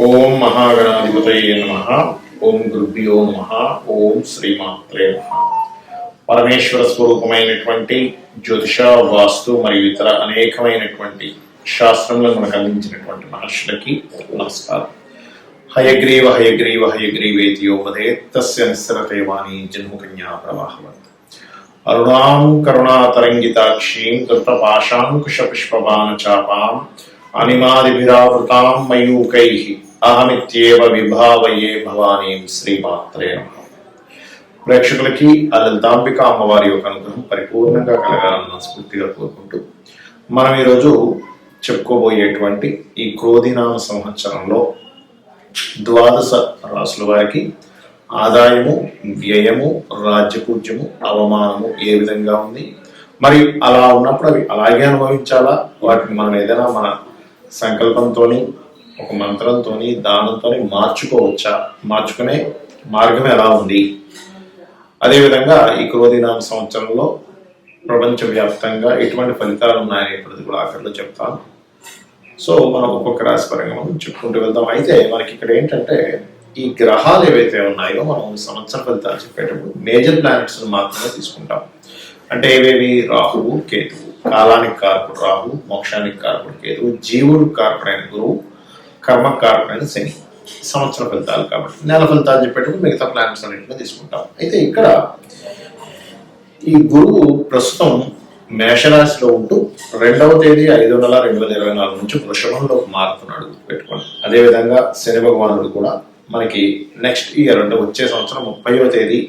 ఓం మహాగణాధిపతయే నమ. ఓం గురుభ్యో నమ. ఓం శ్రీమాత్రే నమ. పరమేశ్వర స్వరూపమైనటువంటి జ్యోతిష వాస్తు మరియు ఇతర అనేకమైనటువంటి శాస్త్రంలో మనకు అందించినటువంటి మహర్షులకి నమస్కారం. హయగ్రీవ హయగ్రీవ హయగ్రీవేతియోపదే తస్య నిస్సరతే వాణి జన్మకన్యా ప్రవాహవత్. అరుణాం కరుణాతరంగితాక్షీం కృతపాశాంకుశపుష్పబాణ చాపాం అనిమాదిభిరావృతాం మయూకై అహమిత్యేవ విభావయే భవానీం శ్రీమాత్రే నమః ప్రేక్షకులకి ఆ లలితాంబిక అమ్మవారి యొక్క అనుగ్రహం పరిపూర్ణంగా కలగాలని మనస్ఫూర్తిగా కోరుకుంటూ మనం ఈరోజు చెప్పుకోబోయేటువంటి ఈ క్రోధినామ సంవత్సరంలో ద్వాదశ రాసుల వారికి ఆదాయము వ్యయము రాజ్యపూజ్యము అవమానము ఏ విధంగా ఉంది? మరి అలా ఉన్నప్పుడు అవి అలాగే అనుభవించాలా? వాటిని మనం ఏదైనా మన సంకల్పంతోని ఒక మంత్రంతోని దానంతోని మార్చుకోవచ్చా? మార్చుకునే మార్గం ఎలా ఉంది? అదేవిధంగా ఈ క్రోధినామ సంవత్సరంలో ప్రపంచవ్యాప్తంగా ఎటువంటి ఫలితాలు ఉన్నాయనేటువంటిది కూడా ఆఖరిలో చెప్తాను. సో మనం ఒక్కొక్క రాశి పరంగా మనం చెప్పుకుంటూ వెళ్దాం. అయితే మనకి ఇక్కడ ఏంటంటే ఈ గ్రహాలు ఏవైతే ఉన్నాయో మనం సంవత్సర ఫలితాలు చెప్పేటప్పుడు మేజర్ ప్లానెట్స్ మాత్రమే తీసుకుంటాం. అంటే ఏవేవి? రాహువు కేతు కాలానికి కారకుడు రాహు మోక్షానికి కారకుడు కేతువు జీవుడు కారకుడైన గురువు కర్మ కారకుడైన శని. సంవత్సర ఫలితాలు కాబట్టి నెల ఫలితాలు చెప్పేటప్పుడు మిగతా ప్లాన్స్ అన్నింటినీ తీసుకుంటాం. అయితే ఇక్కడ ఈ గురువు ప్రస్తుతం మేషరాశిలో ఉంటూ రెండవ తేదీ ఐదు నెల రెండు వేల ఇరవై నాలుగు నుంచి వృషభంలోకి మారుతున్నాడు పెట్టుకోండి. అదేవిధంగా శని భగవానుడు కూడా మనకి నెక్స్ట్ ఇయర్ అంటే వచ్చే సంవత్సరం ముప్పైవ తేదీ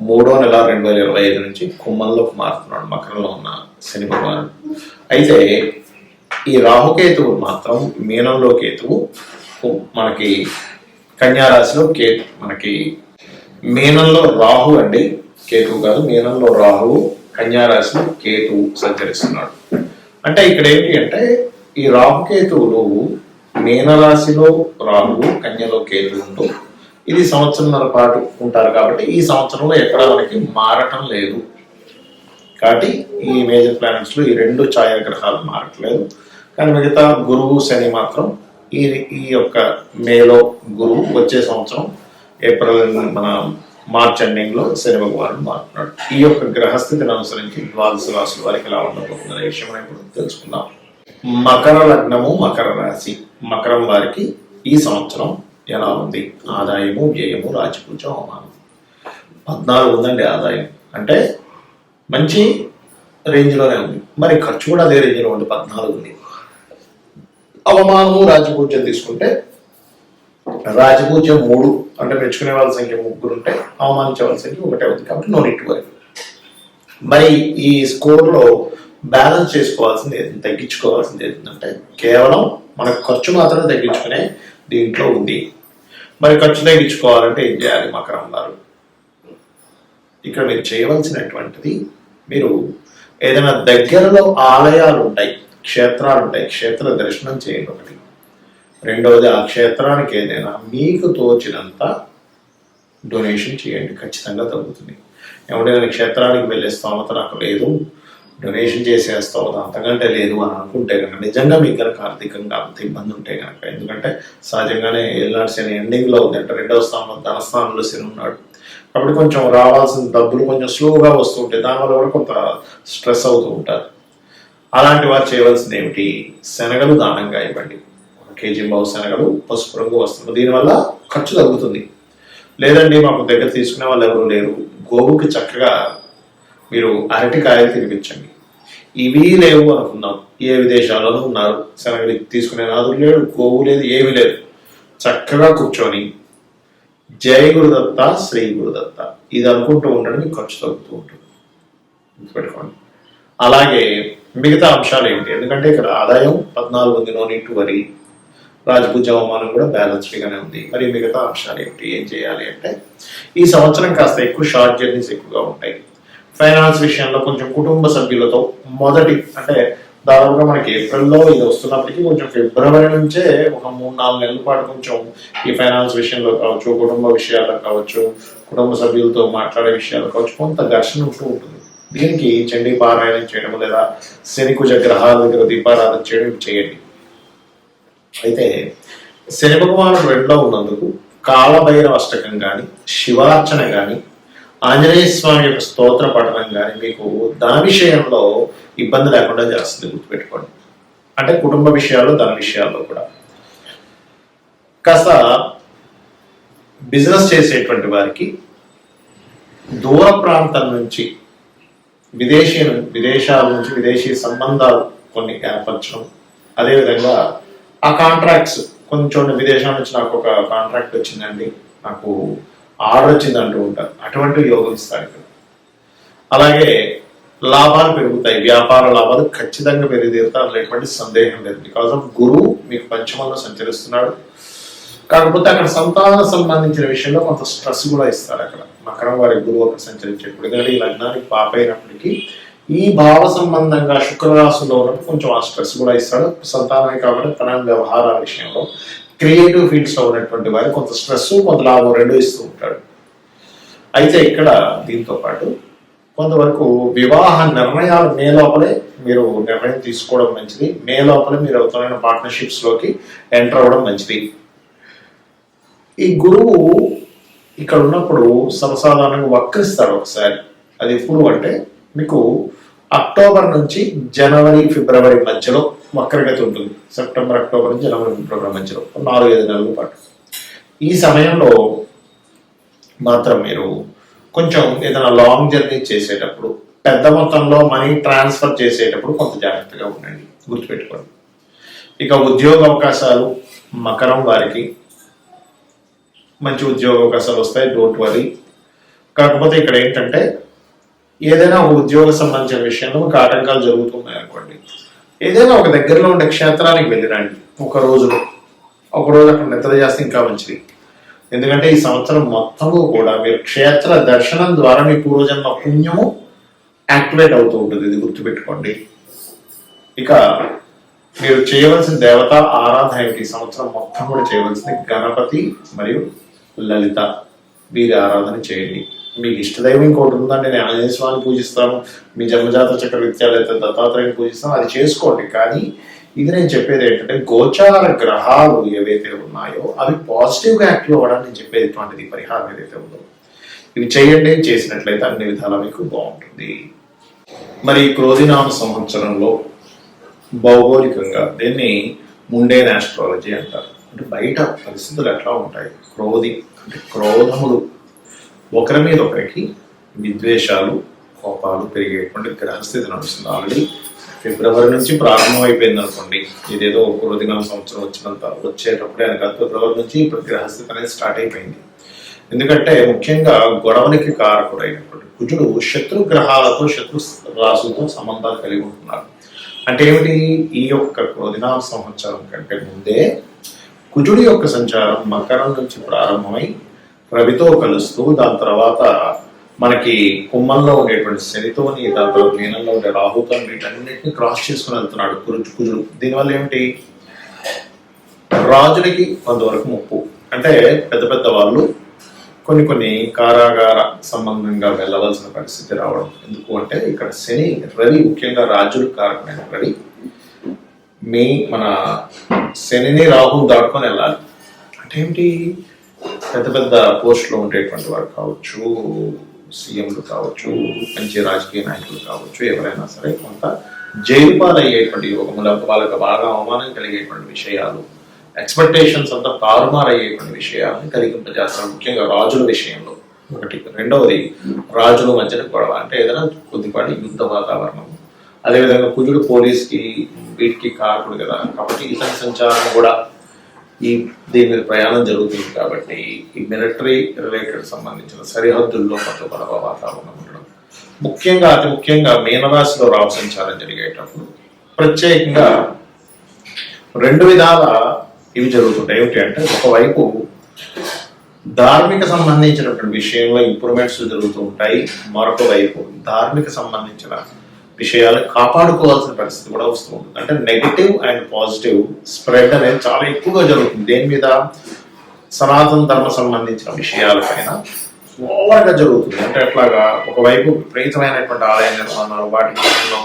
మూడో నెల రెండు వేల ఇరవై ఐదు నుంచి కుంభంలోకి మారుతున్నాడు మకరంలో ఉన్న శని భగవానుడు. అయితే ఈ రాహుకేతువు మాత్రం మీనంలో కేతువు. మనకి కన్యారాశిలో కే కేతు మనకి మీనంలో రాహు అండి. కేతువు కాదు మీనంలో రాహువు కన్యారాశిలో కేతువు సంచరిస్తున్నాడు. అంటే ఇక్కడ ఏంటి అంటే ఈ రాహుకేతువులు మీనరాశిలో రాహువు కన్యలో కేతువు ఉంటూ ఇది సంవత్సరంన్నర పాటు ఉంటారు కాబట్టి ఈ సంవత్సరంలో ఎక్కడ మనకి మారటం లేదు. కాబట్టి ఈ మేజర్ ప్లానెట్స్లో ఈ రెండు ఛాయాగ్రహాలు మారట్లేదు. కానీ మిగతా గురువు శని మాత్రం ఈ ఈ యొక్క మేలో గురువు వచ్చే సంవత్సరం ఏప్రిల్ మన మార్చ్ ఎండింగ్లో శని భగవానుడు మారుతున్నాడు. ఈ యొక్క గ్రహస్థితిని అనుసరించి ద్వాదశ రాశుల వారికి ఎలా ఉండబోతుందనే విషయం ఇప్పుడు తెలుసుకుందాం. మకర లగ్నము మకర రాశి. మకరం వారికి ఈ సంవత్సరం ఎలా ఉంది? ఆదాయము వ్యయము రాజపూజం అవమానం. పద్నాలుగు ఉందండి ఆదాయం. అంటే మంచి రేంజ్లోనే ఉంది. మరి ఖర్చు కూడా అదే రేంజ్లో ఉంది పద్నాలుగు ఉంది. అవమానము రాజపూజ్యం తీసుకుంటే రాజపూజ్యం మూడు అంటే మెచ్చుకునే వాళ్ళ సంఖ్య ముగ్గురు ఉంటే అవమానించే వాళ్ళ సంఖ్య ఒకటే ఉంది కాబట్టి నో నెట్ వరకు మరి ఈ స్కోర్లో బ్యాలెన్స్ చేసుకోవాల్సింది తగ్గించుకోవాల్సింది ఏంటంటే కేవలం మన ఖర్చు మాత్రమే తగ్గించుకునే దీంట్లో ఉంది. మరి ఖర్చు తగ్గించుకోవాలంటే ఏం చేయాలి? మకరం వారు ఇక్కడ మీరు చేయవలసినటువంటిది మీరు ఏదైనా దగ్గరలో ఆలయాలు ఉంటాయి క్షేత్రాలు ఉంటాయి క్షేత్ర దర్శనం చేయండి ఒకటి. రెండవది ఆ క్షేత్రానికి ఏదైనా మీకు తోచినంత డొనేషన్ చేయండి. ఖచ్చితంగా తగ్గుతుంది. ఎవరైనా క్షేత్రానికి వెళ్ళే స్తోమత నాకు లేదు. డొనేషన్ చేసేస్తావు అంతకంటే లేదు అని అనుకుంటే కనుక నిజంగా మీకు కనుక ఆర్థికంగా అంత ఇబ్బంది ఉంటే కనుక ఎందుకంటే సహజంగానే ఏళ్ళనాటి శని ఎండింగ్లో ఉంది. అంటే రెండవ స్థానంలో ధనస్థానంలో శని ఉన్నాడు. కాబట్టి కొంచెం రావాల్సిన డబ్బులు కొంచెం స్లోగా వస్తుంటాయి దానివల్ల కూడా కొంత స్ట్రెస్ అవుతూ ఉంటారు. అలాంటి వారు చేయవలసింది ఏమిటి? శనగలు దానంగా ఇవ్వండి. ఒక కేజీ బావు శనగలు పసుపు రంగు వస్తుంది. దీనివల్ల ఖర్చు తగ్గుతుంది. లేదండి మాకు దగ్గర తీసుకునే వాళ్ళు ఎవరు లేరు. గోవుకి చక్కగా మీరు అరటికాయలు తినిపించండి. ఇవి లేవు అనుకుందాం. ఏ విదేశాలలో ఉన్నారు. శనగలు తీసుకునే నాదులు లేడు గోవు లేదు ఏమీ లేదు. చక్కగా కూర్చొని జై గురుదత్త శ్రీ గురుదత్త. ఇది అనుకుంటూ ఉండడం మీకు ఖర్చు తగ్గుతూ ఉంటుంది. గుర్తుపెట్టుకోండి. అలాగే మిగతా అంశాలు ఏమిటి? ఎందుకంటే ఇక్కడ ఆదాయం పద్నాలుగు ఉంది నో నీట్ వరి రాజపూజ అవమానం కూడా బ్యాలెన్స్డ్గానే ఉంది. మరి మిగతా అంశాలు ఏమిటి? ఏం చేయాలి అంటే ఈ సంవత్సరం కాస్త ఎక్కువ షార్ట్ జర్నీస్ ఎక్కువగా ఉంటాయి. ఫైనాన్స్ విషయంలో కొంచెం కుటుంబ సభ్యులతో మొదటి అంటే దాదాపుగా మనకి ఏప్రిల్లో ఇది వస్తున్నప్పటికీ కొంచెం ఫిబ్రవరి నుంచే ఒక మూడు నాలుగు నెలల పాటు కొంచెం ఈ ఫైనాన్స్ విషయంలో కావచ్చు కుటుంబ విషయాల్లో కావచ్చు కుటుంబ సభ్యులతో మాట్లాడే విషయాలు కావచ్చు కొంత ఘర్షణ ఉంటూ ఉంటుంది. దీనికి చండీ పారాయణం చేయడం లేదా శని కుజ గ్రహాల దగ్గర దీపారాధన చేయడం చేయండి. అయితే శని భగవానుడు రెండో ఉన్నందుకు కాలభైరవ అష్టకం కానీ శివార్చన కానీ ఆంజనేయ స్వామి యొక్క స్తోత్ర పఠనం కానీ మీకు ధన విషయంలో ఇబ్బంది లేకుండా చేస్తుంది గుర్తుపెట్టుకోండి. అంటే కుటుంబ విషయాల్లో ధన విషయాల్లో కూడా. కాస్త బిజినెస్ చేసేటువంటి వారికి దూర ప్రాంతం నుంచి విదేశీ విదేశాల నుంచి విదేశీ సంబంధాలు కొన్ని ఏర్పరచడం. అదేవిధంగా ఆ కాంట్రాక్ట్స్ కొంచెం విదేశాల నుంచి నాకు ఒక కాంట్రాక్ట్ వచ్చిందండి. నాకు ఆర్డర్ వచ్చింది అంటూ ఉంటారు. అటువంటి యోగం ఇస్తారు ఇక్కడ అలాగే లాభాలు పెరుగుతాయి. వ్యాపార లాభాలు ఖచ్చితంగా పెరిగితీరుతారు అనేటువంటి సందేహం లేదు. బికాస్ ఆఫ్ గురువు మీకు పంచమంలో సంచరిస్తున్నాడు. కాకపోతే అక్కడ సంతాన సంబంధించిన విషయంలో కొంత స్ట్రెస్ కూడా ఇస్తారు అక్కడ. మకరం వారి గురువు అక్కడ సంచరించేప్పుడు ఎందుకంటే ఈ లగ్నానికి పాప అయినప్పటికీ ఈ భావ సంబంధంగా శుక్రరాశిలో ఉన్నప్పుడు కొంచెం ఆ స్ట్రెస్ కూడా ఇస్తాడు. సంతానమే కాబట్టి తన వ్యవహారాల విషయంలో క్రియేటివ్ ఫీల్డ్స్లో ఉన్నటువంటి వారు కొంత స్ట్రెస్ కొంత లాభం రెండు ఇస్తూ ఉంటాడు. అయితే ఇక్కడ దీంతో పాటు కొంతవరకు వివాహ నిర్ణయాలు మే లోపలే మీరు నిర్ణయం తీసుకోవడం మంచిది. మే లోపలే మీరు అవుతున్న పార్ట్నర్షిప్స్లోకి ఎంటర్ అవ్వడం మంచిది. ఈ గురువు ఇక్కడ ఉన్నప్పుడు సర్వసాధారణంగా వక్రిస్తాడు ఒకసారి. అది ఎప్పుడు అంటే మీకు అక్టోబర్ నుంచి జనవరి ఫిబ్రవరి మధ్యలో వక్రగతి ఉంటుంది. సెప్టెంబర్ అక్టోబర్ నుంచి జనవరి ఫిబ్రవరి మధ్యలో నాలుగు ఐదు నెలల పాటు. ఈ సమయంలో మాత్రం మీరు కొంచెం ఏదైనా లాంగ్ జర్నీ చేసేటప్పుడు పెద్ద మొత్తంలో మనీ ట్రాన్స్ఫర్ చేసేటప్పుడు కొంత జాగ్రత్తగా ఉండండి. గుర్తుపెట్టుకోండి. ఇక ఉద్యోగ అవకాశాలు మకరం వారికి మంచి ఉద్యోగ అవకాశాలు వస్తాయి. డోంట్ వరీ కాకపోతే ఇక్కడ ఏంటంటే ఏదైనా ఒక ఉద్యోగ సంబంధించిన విషయంలో ఒక ఆటంకాలు జరుగుతున్నాయి అనుకోండి. ఏదైనా ఒక దగ్గరలో ఉండే క్షేత్రానికి వెళ్ళిరండి. ఒక రోజులో. ఒక రోజు అక్కడ నిద్ర చేస్తే ఇంకా మంచిది. ఎందుకంటే ఈ సంవత్సరం మొత్తము కూడా మీరు క్షేత్ర దర్శనం ద్వారా మీ పూర్వజన్మ పుణ్యము యాక్టివేట్ అవుతూ ఉంటుంది. ఇది గుర్తుపెట్టుకోండి. ఇక మీరు చేయవలసిన దేవత ఆరాధన ఈ సంవత్సరం మొత్తం కూడా చేయవలసింది గణపతి మరియు లలిత. వీరి ఆరాధన చేయండి. మీకు ఇష్టదైవం ఇంకోటి ఉందండి నేను ఆంజనేయ స్వామిని పూజిస్తాను మీ జన్మజాత చక్ర విత్యాలు అయితే దత్తాత్రేయుని పూజిస్తాను అది చేసుకోండి. కానీ ఇది నేను చెప్పేది ఏంటంటే గోచార గ్రహాలు ఏవైతే ఉన్నాయో అవి పాజిటివ్గా యాక్టివ్ అవ్వడానికి నేను చెప్పేది ఇటువంటిది పరిహారం ఏదైతే ఉందో. ఇవి చేయండి చేసినట్లయితే అన్ని విధాలా మీకు బాగుంటుంది. మరి క్రోధినామ సంవత్సరంలో భౌగోళికంగా దీన్ని ముండేన్ ఆస్ట్రాలజీ అంటారు. అంటే బయట పరిస్థితులు ఎట్లా ఉంటాయి? క్రోధి అంటే క్రోధములు ఒకరి మీద ఒకరికి విద్వేషాలు కోపాలు పెరిగేటువంటి గ్రహస్థితి నడుస్తుంది. ఆల్రెడీ ఫిబ్రవరి నుంచి ప్రారంభం అయిపోయింది అనుకోండి. ఇదేదో క్రోధినామ సంవత్సరం వచ్చినంత వచ్చేటప్పుడే అని కాదు ఫిబ్రవరి నుంచి ఇప్పుడు గ్రహస్థితి అనేది స్టార్ట్ అయిపోయింది. ఎందుకంటే ముఖ్యంగా గొడవనికి కారకుడైనటువంటి కుజుడు శత్రు గ్రహాలతో శత్రు రాసులతో సంబంధాలు కలిగి ఉంటున్నారు అంటే ఏమిటి? ఈ యొక్క క్రోధినామ సంవత్సరం కంటే ముందే కుజుడి యొక్క సంచారం మకరం నుంచి ప్రారంభమై రవితో కలుస్తూ దాని తర్వాత మనకి కుమ్మంలో ఉండేటువంటి శనితోని దాని తర్వాత మీనంలో ఉండే రాహుతో వీటన్నిటిని క్రాస్ చేసుకుని వెళ్తున్నాడు కురుచు కుజుడు. దీనివల్ల ఏమిటి? రాజులకి కొంతవరకు ముప్పు. అంటే పెద్ద పెద్ద వాళ్ళు కొన్ని కొన్ని కారాగార సంబంధంగా వెళ్ళవలసిన పరిస్థితి రావడం. ఎందుకు అంటే ఇక్కడ శని రవి ముఖ్యంగా రాజులకు కారణమైన రవి మీ మన శనిని రాహుని దాటుకొని వెళ్ళాలి. అంటే ఏమిటి పెద్ద పెద్ద పోస్టులో ఉండేటువంటి వారు కావచ్చు సీఎంలు కావచ్చు మంచి రాజకీయ నాయకులు కావచ్చు ఎవరైనా సరే కొంత జైలు పాలయ్యేటువంటి యోగముల వాళ్ళకి బాగా అవమానం కలిగేటువంటి విషయాలు ఎక్స్పెక్టేషన్స్ అంతా తారుమారయ్యేటువంటి విషయాలను కలిగింపజేస్తారు ముఖ్యంగా రాజుల విషయంలో ఒకటి. రెండవది రాజుల మధ్యన గొడవ. అంటే ఏదైనా కొద్దిపాటి యుద్ధ వాతావరణం అదేవిధంగా కుజుడు పోలీస్కి వీటికి కారకుడు కదా. కాబట్టి ఇతని సంచారం కూడా ఈ దీని మీద ప్రయాణం జరుగుతుంది కాబట్టి ఈ మిలిటరీ రిలేటెడ్ సంబంధించిన సరిహద్దుల్లో కొంత గొడవ వాతావరణం ఉండడం. ముఖ్యంగా అతి ముఖ్యంగా మీనరాశిలో రావు సంచారం జరిగేటప్పుడు ప్రత్యేకంగా రెండు విధాల ఇవి జరుగుతుంటాయి. ఏమిటి అంటే ఒకవైపు ధార్మిక సంబంధించినటువంటి విషయంలో ఇంప్రూవ్మెంట్స్ జరుగుతూ ఉంటాయి. మరొక వైపు ధార్మిక సంబంధించిన విషయాలు కాపాడుకోవాల్సిన పరిస్థితి కూడా వస్తూ ఉంటుంది అంటే నెగిటివ్ అండ్ పాజిటివ్ స్ప్రెడ్ అనేది చాలా ఎక్కువగా జరుగుతుంది. దేని మీద? సనాతన ధర్మ సంబంధించిన విషయాలపైన ఓవర్గా జరుగుతుంది. అంటే అట్లాగా ఒకవైపు విపరీతమైనటువంటి ఆలయ నిర్మాణాలు వాటి విషయంలో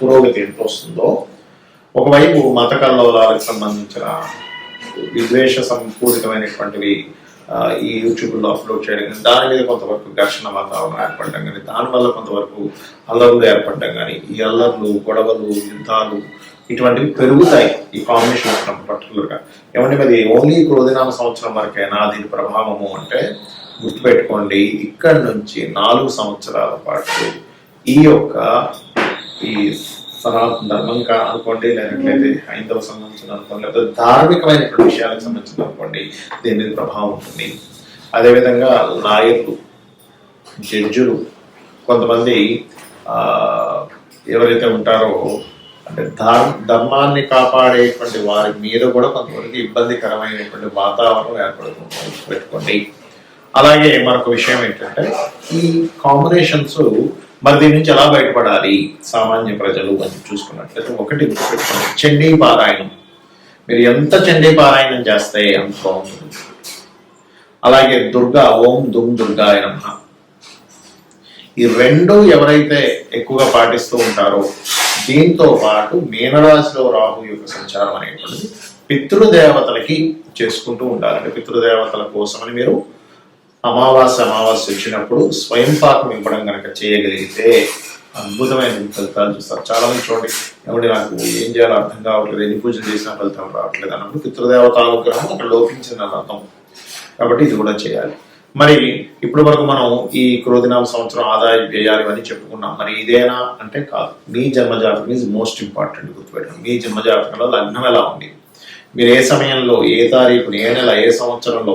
పురోగతి ఎంత వస్తుందో ఒకవైపు మత కల్లోలాలకు సంబంధించిన విద్వేష సంపూరితమైనటువంటివి ఈ యూట్యూబ్లో అప్లోడ్ చేయడం కానీ దాని మీద కొంతవరకు ఘర్షణ వాతావరణం ఏర్పడడం కానీ దానివల్ల కొంతవరకు అల్లర్లు ఏర్పడడం కానీ ఈ అల్లర్లు గొడవలు యుద్ధాలు ఇటువంటివి పెరుగుతాయి ఈ కాంబినేషన్ వచ్చినప్పుడు పర్టికులర్గా ఏమంటే మరి ఓన్లీ క్రోధినామ సంవత్సరం వరకైనా దీని ప్రభావము అంటే గుర్తుపెట్టుకోండి ఇక్కడ నుంచి నాలుగు సంవత్సరాల పాటు ఈ యొక్క ఈ సనాతన ధర్మం కా అనుకోండి లేనట్లయితే హైందవ సంబంధించిన అనుకోండి లేకపోతే ధార్మికమైనటువంటి విషయాలకు సంబంధించిన అనుకోండి దీని మీద ప్రభావం ఉంటుంది. అదేవిధంగా లాయర్లు జడ్జులు కొంతమంది ఎవరైతే ఉంటారో అంటే ధర్ ధర్మాన్ని కాపాడేటువంటి వారి మీద కూడా కొంతమందికి ఇబ్బందికరమైనటువంటి వాతావరణం ఏర్పడుతుంది. పెట్టుకోండి. అలాగే మరొక విషయం ఏంటంటే ఈ కాంబినేషన్స్ మరి దీని నుంచి ఎలా బయటపడాలి? సామాన్య ప్రజలు అని చూసుకున్నట్లయితే ఒకటి గుర్తుపెట్టుకోండి. చండీ పారాయణం. మీరు ఎంత చండీ పారాయణం చేస్తే అంత బాగుంటుంది. అలాగే దుర్గా ఓం దుమ్ దుర్గాయ నమ. ఈ రెండు ఎవరైతే ఎక్కువగా పాటిస్తూ ఉంటారో దీంతో పాటు మీనరాశిలో రాహు యొక్క సంచారం అనేటువంటిది పితృదేవతలకి చేసుకుంటూ ఉండాలి పితృదేవతల కోసమని మీరు అమావాస్య అమావాస్య వచ్చినప్పుడు స్వయం పాకం ఇవ్వడం కనుక చేయగలిగితే అద్భుతమైన ఫలితాలు చూస్తారు. చాలా మంది చూడండి ఎవరి నాకు ఏం చేయాలో అర్థం కావట్లేదు ఎన్ని పూజలు చేసినా ఫలితం రావట్లేదు అన్నప్పుడు పితృదేవత అనుగ్రహం అక్కడ లోపించిందని అర్థం. కాబట్టి ఇది కూడా చేయాలి. మరి ఇప్పుడు వరకు మనం ఈ క్రోధినామ సంవత్సరం ఆదాయ వ్యయాలు అని చెప్పుకున్నాం. మరి ఇదేనా అంటే కాదు. మీ జన్మజాతకం ఈజ్ మోస్ట్ ఇంపార్టెంట్ గుర్తుపెట్టడం మీ జన్మజాతకంలో లగ్నం ఎలా ఉంది? మీరు ఏ సమయంలో ఏ తారీఖుని ఏ నెల ఏ సంవత్సరంలో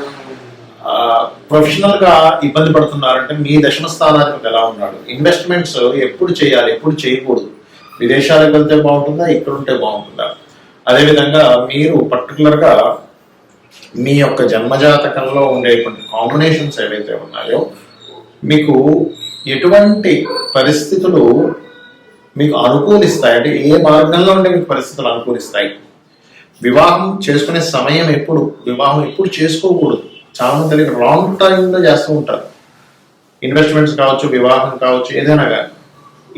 ప్రొఫెషనల్గా ఇబ్బంది పడుతున్నారంటే మీ దశమ స్థానానికి ఎలా ఉన్నాడు? ఇన్వెస్ట్మెంట్స్ ఎప్పుడు చేయాలి ఎప్పుడు చేయకూడదు. విదేశాలకు వెళ్తే బాగుంటుందా ఇక్కడ ఉంటే బాగుంటుందా? అదేవిధంగా మీరు పర్టికులర్గా మీ యొక్క జన్మజాతకంలో ఉండేటువంటి కాంబినేషన్స్ ఏవైతే ఉన్నాయో మీకు ఎటువంటి పరిస్థితులు మీకు అనుకూలిస్తాయి అంటే ఏ మార్గంలో ఉండే మీకు పరిస్థితులు అనుకూలిస్తాయి? వివాహం చేసుకునే సమయం ఎప్పుడు? వివాహం ఎప్పుడు చేసుకోకూడదు. చాలా మంది తెలియక రాంగ్ టైంలో చేస్తూ ఉంటారు. ఇన్వెస్ట్మెంట్స్ కావచ్చు వివాహం కావచ్చు ఏదైనా కానీ.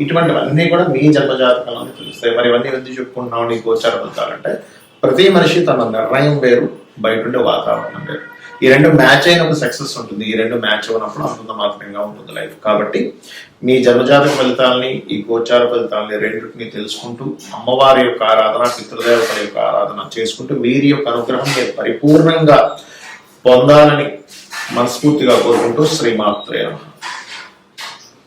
ఇటువంటివన్నీ కూడా మీ జన్మజాతకంలో తెలుస్తాయి. మరి ఇవన్నీ ఎందుకు చెప్పుకుంటున్నాం నీ గోచార ఫలితాలంటే ప్రతి మనిషి తన నిర్ణయం వేరు బయట ఉండే వాతావరణం వేరు. ఈ రెండు మ్యాచ్ అయినప్పుడు సక్సెస్ ఉంటుంది. ఈ రెండు మ్యాచ్ అయినప్పుడు అంతంత మాత్రంగా ఉంటుంది లైఫ్ కాబట్టి మీ జన్మజాతక ఫలితాలని ఈ గోచార ఫలితాలని రెండింటిని తెలుసుకుంటూ అమ్మవారి యొక్క ఆరాధన పితృదేవతల యొక్క ఆరాధన చేసుకుంటూ వీరి యొక్క అనుగ్రహం మీరు పరిపూర్ణంగా పొందాలని మనస్ఫూర్తిగా కోరుకుంటూ శ్రీమాత్రేయ